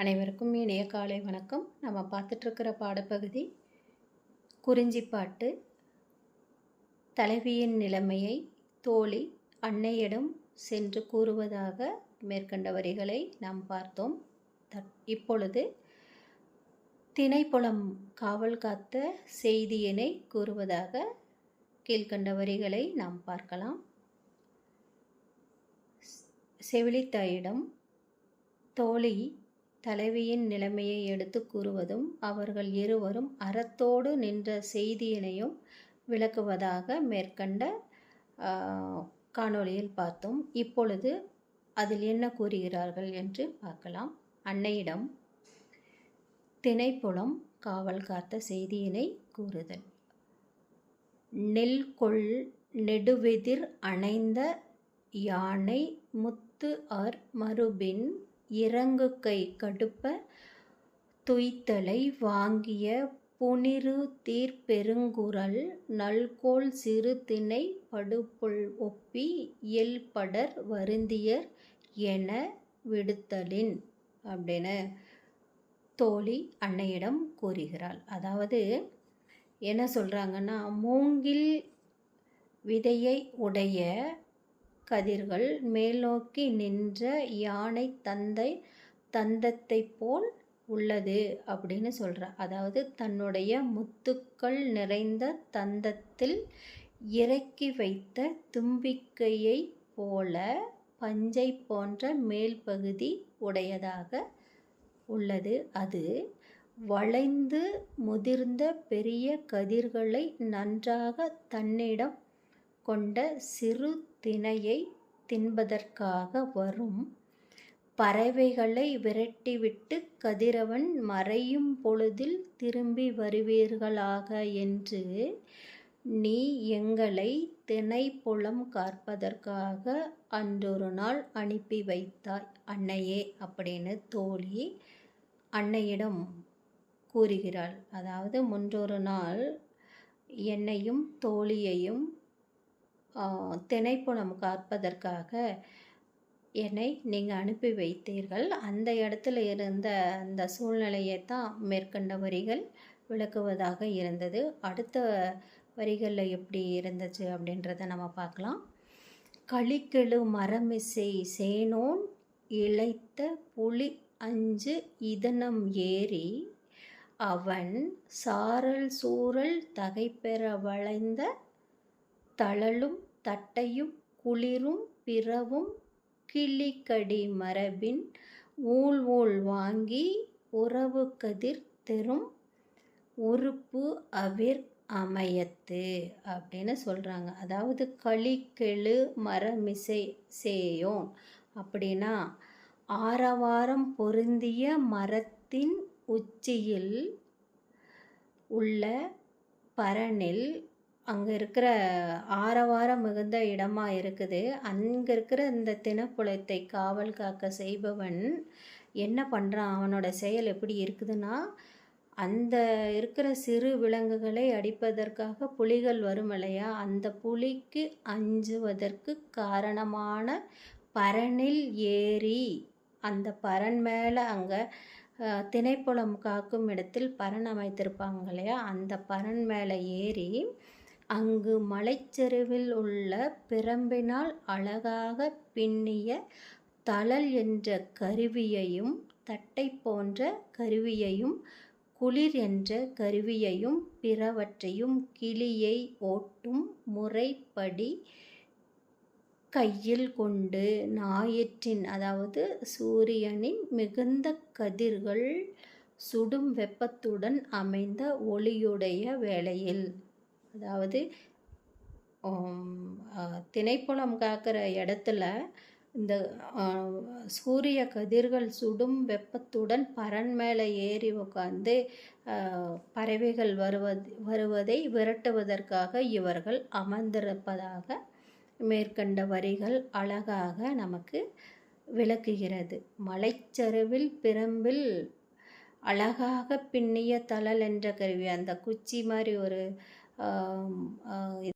அனைவருக்கும் இனிய காலை வணக்கம். நம்ம பார்த்துட்ருக்கிற பாடப்பகுதி குறிஞ்சிப்பாட்டு தலைவியின் நிலைமையை தோழி அன்னையிடம் சென்று கூறுவதாக மேற்கண்ட வரிகளை நாம் பார்த்தோம். இப்பொழுது திணைப்புலம் காவல் காத்த செய்தியினை கூறுவதாக கீழ்கண்ட வரிகளை நாம் பார்க்கலாம். செவிலித்தாயிடம் தோழி தலைவியின் நிலைமையை எடுத்து கூறுவதும் அவர்கள் இருவரும் அறத்தோடு நின்ற செய்தியினையும் விளக்குவதாக மேற்கண்ட காணொளியில் பார்த்தோம். இப்பொழுது அதில் என்ன கூறுகிறார்கள் என்று பார்க்கலாம். அன்னையிடம் திணைப்புலம் காவல் காத்த செய்தியினை கூறுதல். நெல் கொள் நெடுவெதிர் அணைந்த யானை முத்து அர் மறுபின் இறங்கு கை கடுப்ப துய்த்தலை வாங்கிய புனிரு தீர்ப்பெருங்குரல் நல்கோல் சிறுதிணை படுப்புள் படுபுல் ஒப்பி இயல்படர் வருந்தியர் என விடுத்தலின் அப்படின்னு தோழி அன்னையிடம் கூறுகிறாள். அதாவது என்ன சொல்கிறாங்கன்னா மூங்கில் விதையை உடைய கதிர்கள் மேல்நோக்கி நின்ற யானை தந்தை தந்தத்தை போல் உள்ளது அப்படின்னு சொல்கிறார் அதாவது தன்னுடைய முத்துக்கள் நிறைந்த தந்தத்தில் இறக்கி வைத்த தும்பிக்கையை போல பஞ்சை போன்ற மேல் பகுதி உடையதாக உள்ளது. அது வளைந்து முதிர்ந்த பெரிய கதிர்களை நன்றாக தன்னிடம் கொண்ட சிறு தினையை தின்பதற்காக வரும் பறவைகளை விரட்டிவிட்டு கதிரவன் மறையும் பொழுதில் திரும்பி வருவீர்களாக என்று நீ எங்களை திணைப்புலம் காற்பதற்காக அன்றொரு நாள் அனுப்பி வைத்தாய் அன்னையே அப்படின்னு தோழி அன்னையிடம் கூறுகிறாள். அதாவது முன்றொரு நாள் என்னையும் தோழியையும் திணைப்புணம் காப்பதற்காக என்னை நீங்கள் அனுப்பி வைத்தீர்கள். அந்த இடத்துல இருந்த அந்த சூழ்நிலையை தான் மேற்கண்ட வரிகள் விளக்குவதாக இருந்தது. அடுத்த வரிகளில் எப்படி இருந்துச்சு அப்படின்றத நம்ம பார்க்கலாம். களிக்கெழு மரமிசை சேனோன் இழைத்த புலி அஞ்சு இதனம் ஏறி அவன் சாரல் சூரல் தகைப்பெற வளைந்த தழலும் தட்டையும் குளிரும் பிறவும் கிளிக்கடி மரபின் ஊழ் ஊழ் வாங்கி உறவு கதிர் தெரும் உறுப்பு அவிர் அமையத்து அப்படின்னு சொல்கிறாங்க அதாவது களிக்கெழு மரமிசை சேயும் அப்படின்னா ஆரவாரம் பொருந்திய மரத்தின் உச்சியில் உள்ள பரனில் அங்கே இருக்கிற ஆரவாரம் மிகுந்த இடமாக இருக்குது. அங்கே இருக்கிற இந்த தினப்புலத்தை காவல் காக்க செய்பவன் என்ன பண்ணுறான் அவனோட செயல் எப்படி இருக்குதுன்னா அந்த இருக்கிற சிறு விலங்குகளை அடிப்பதற்காக புலிகள் வரும் இல்லையா? அந்த புலிக்கு அஞ்சுவதற்கு காரணமான பரனில் ஏறி அந்த பரன் மேலே அங்கே திணைப்புலம் காக்கும் இடத்தில் பரன் அமைத்திருப்பாங்க இல்லையா? அந்த பரன் மேலே ஏறி அங்கு மலைச்சரிவில் உள்ள பிரம்பினால் அழகாக பின்னிய தழல் என்ற கருவியையும் தட்டை போன்ற கருவியையும் குளிர் என்ற கருவியையும் பிறவற்றையும் கிளியை ஓட்டும் முறைப்படி கையில் கொண்டு ஞாயிற்றின் அதாவது சூரியனின் மிகுந்த கதிர்கள் சுடும் வெப்பத்துடன் அமைந்த ஒளியுடைய வேளையில். அதாவது திணைப்புலம் காக்கிற இடத்துல இந்த சூரிய கதிர்கள் சுடும் வெப்பத்துடன் பரன் மேலே ஏறி உட்காந்து பறவைகள் வருவது வருவதை விரட்டுவதற்காக இவர்கள் அமர்ந்திருப்பதாக மேற்கண்ட வரிகள் அழகாக நமக்கு விளக்குகிறது. மலைச்சருவில் பிரம்பில் அழகாக பின்னிய தழல் என்ற கருவி. அந்த குச்சி மாதிரி ஒரு 嗯、呃、嗯、呃，